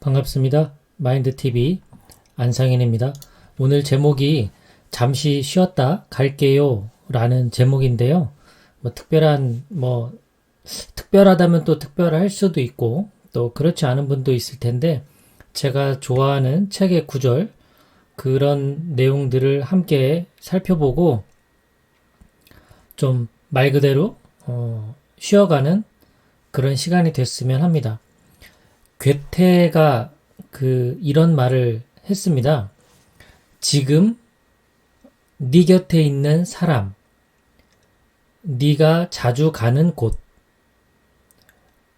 반갑습니다. 마인드TV 안상인입니다. 오늘 제목이 잠시 쉬었다 갈게요 라는 제목인데요. 뭐 특별한, 뭐, 특별하다면 또 특별할 수도 있고 또 그렇지 않은 분도 있을 텐데 제가 좋아하는 책의 구절 그런 내용들을 함께 살펴보고 좀 말 그대로 어, 쉬어가는 그런 시간이 됐으면 합니다. 괴테가 그 이런 말을 했습니다. 지금 네 곁에 있는 사람, 네가 자주 가는 곳,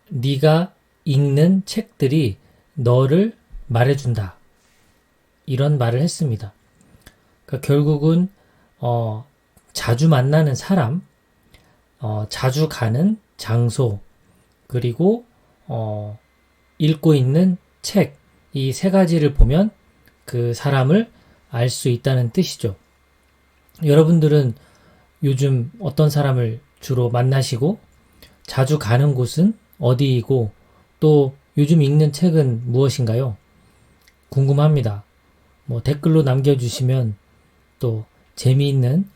네가 읽는 책들이 너를 말해준다. 이런 말을 했습니다. 그러니까 결국은 어, 자주 만나는 사람, 어, 자주 가는 장소, 그리고 어, 읽고 있는 책, 이 세 가지를 보면 그 사람을 알 수 있다는 뜻이죠. 여러분들은 요즘 어떤 사람을 주로 만나시고 자주 가는 곳은 어디이고 또 요즘 읽는 책은 무엇인가요? 궁금합니다. 뭐 댓글로 남겨주시면 또 재미있는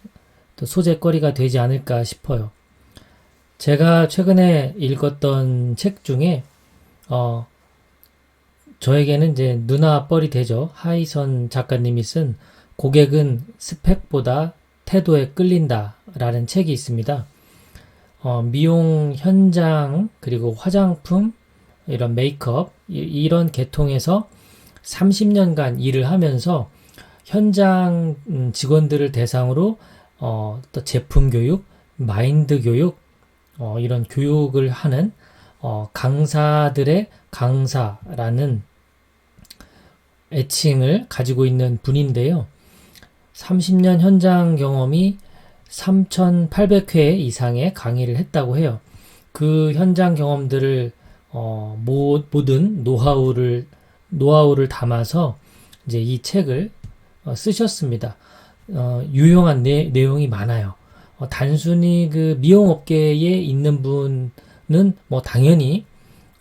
또 소재거리가 되지 않을까 싶어요. 제가 최근에 읽었던 책 중에 어 저에게는 이제 누나 뻘이 되죠. 하이선 작가님이 쓴 고객은 스펙보다 태도에 끌린다 라는 책이 있습니다. 어, 미용 현장 그리고 화장품 이런 메이크업 이, 런 계통에서 30년간 일을 하면서 현장 음, 직원들을 대상으로 어, 또 제품 교육, 마인드 교육 어, 이런 교육을 하는 어, 강사들의 강사라는 애칭을 가지고 있는 분인데요. 30년 현장 경험이 3,800회 이상의 강의를 했다고 해요. 그 현장 경험들을 어, 모든 노하우를 노하우를 담아서 이제 이 책을 어, 쓰셨습니다. 어, 유용한 내, 내용이 많아요. 어, 단순히 그 미용업계에 있는 분은 뭐 당연히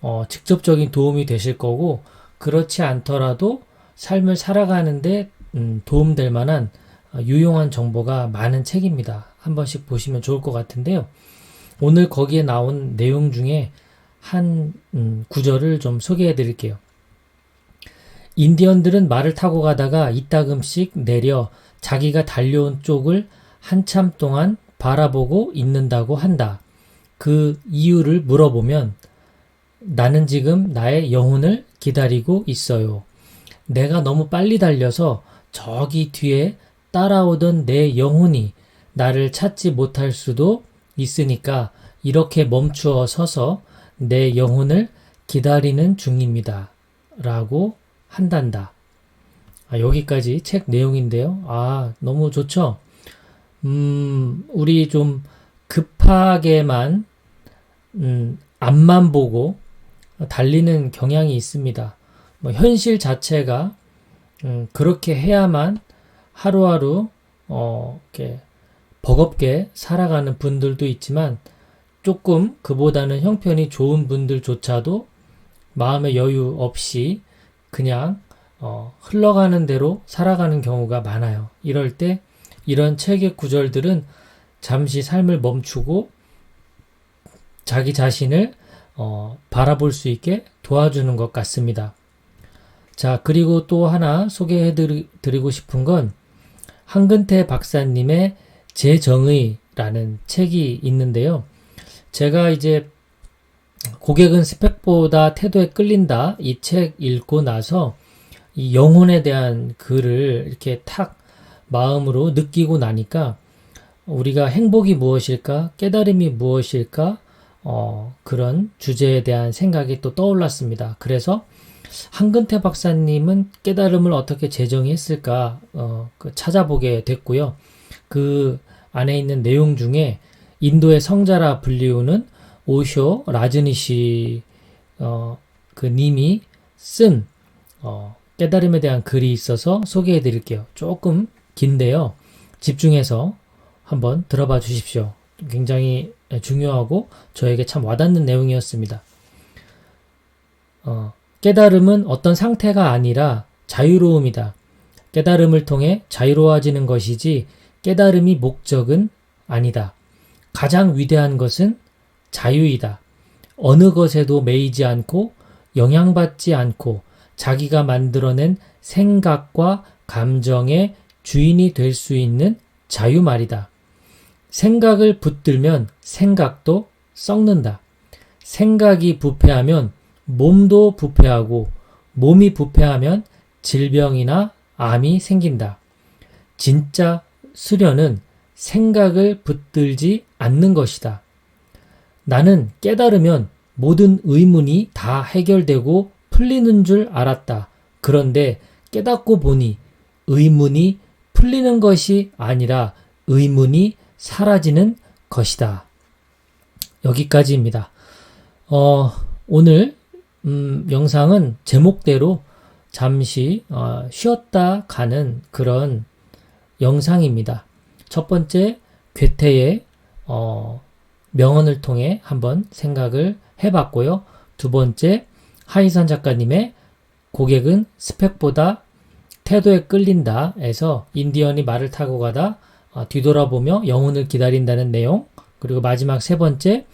어, 직접적인 도움이 되실 거고 그렇지 않더라도 삶을 살아가는데 음, 도움될 만한 어, 유용한 정보가 많은 책입니다. 한 번씩 보시면 좋을 것 같은데요. 오늘 거기에 나온 내용 중에 한 음, 구절을 좀 소개해 드릴게요. 인디언들은 말을 타고 가다가 이따금씩 내려 자기가 달려온 쪽을 한참 동안 바라보고 있는다고 한다. 그 이유를 물어보면 나는 지금 나의 영혼을 기다리고 있어요. 내가 너무 빨리 달려서 저기 뒤에 따라오던 내 영혼이 나를 찾지 못할 수도 있으니까 이렇게 멈추어 서서 내 영혼을 기다리는 중입니다. 라고 한단다. 아, 여기까지 책 내용인데요. 아, 너무 좋죠? 음, 우리 좀 급하게만, 음, 앞만 보고 달리는 경향이 있습니다. 뭐 현실 자체가 음, 그렇게 해야만 하루하루 어, 이렇게 버겁게 살아가는 분들도 있지만 조금 그보다는 형편이 좋은 분들조차도 마음의 여유 없이 그냥 어, 흘러가는 대로 살아가는 경우가 많아요. 이럴 때 이런 책의 구절들은 잠시 삶을 멈추고 자기 자신을 어, 바라볼 수 있게 도와주는 것 같습니다. 자, 그리고 또 하나 소개해 드리고 싶은 건 한근태 박사님의 제정의라는 책이 있는데요. 제가 이제 고객은 스펙보다 태도에 끌린다 이 책 읽고 나서 이 영혼에 대한 글을 이렇게 탁 마음으로 느끼고 나니까 우리가 행복이 무엇일까? 깨달음이 무엇일까? 어, 그런 주제에 대한 생각이 또 떠올랐습니다. 그래서 한근태 박사님은 깨달음을 어떻게 재정했을까 어, 그 찾아보게 됐고요. 그 안에 있는 내용 중에 인도의 성자라 불리우는 오쇼 라즈니시 어, 그 님이 쓴 어, 깨달음에 대한 글이 있어서 소개해 드릴게요. 조금 긴데요. 집중해서 한번 들어봐 주십시오. 굉장히 중요하고 저에게 참 와닿는 내용이었습니다. 어, 깨달음은 어떤 상태가 아니라 자유로움이다. 깨달음을 통해 자유로워지는 것이지 깨달음이 목적은 아니다. 가장 위대한 것은 자유이다. 어느 것에도 매이지 않고 영향받지 않고 자기가 만들어낸 생각과 감정의 주인이 될 수 있는 자유 말이다. 생각을 붙들면 생각도 썩는다. 생각이 부패하면 몸도 부패하고 몸이 부패하면 질병이나 암이 생긴다. 진짜 수련은 생각을 붙들지 않는 것이다. 나는 깨달으면 모든 의문이 다 해결되고 풀리는 줄 알았다. 그런데 깨닫고 보니 의문이 풀리는 것이 아니라 의문이 사라지는 것이다. 여기까지입니다. 어, 오늘 음, 영상은 제목대로 잠시 어, 쉬었다 가는 그런 영상입니다. 첫 번째 괴테의 어, 명언을 통해 한번 생각을 해봤고요. 두 번째 하이선 작가님의 고객은 스펙보다 태도에 끌린다에서 인디언이 말을 타고 가다 어, 뒤돌아보며 영혼을 기다린다는 내용 그리고 마지막 세 번째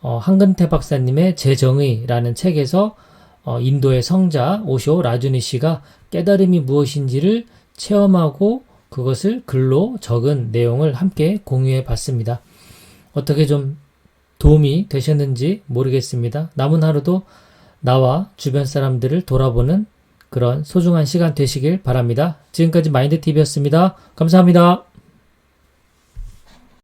어, 한근태 박사님의 제정의라는 책에서 어, 인도의 성자 오쇼 라주니 씨가 깨달음이 무엇인지를 체험하고 그것을 글로 적은 내용을 함께 공유해 봤습니다. 어떻게 좀 도움이 되셨는지 모르겠습니다. 남은 하루도 나와 주변 사람들을 돌아보는 그런 소중한 시간 되시길 바랍니다. 지금까지 마인드TV였습니다. 감사합니다.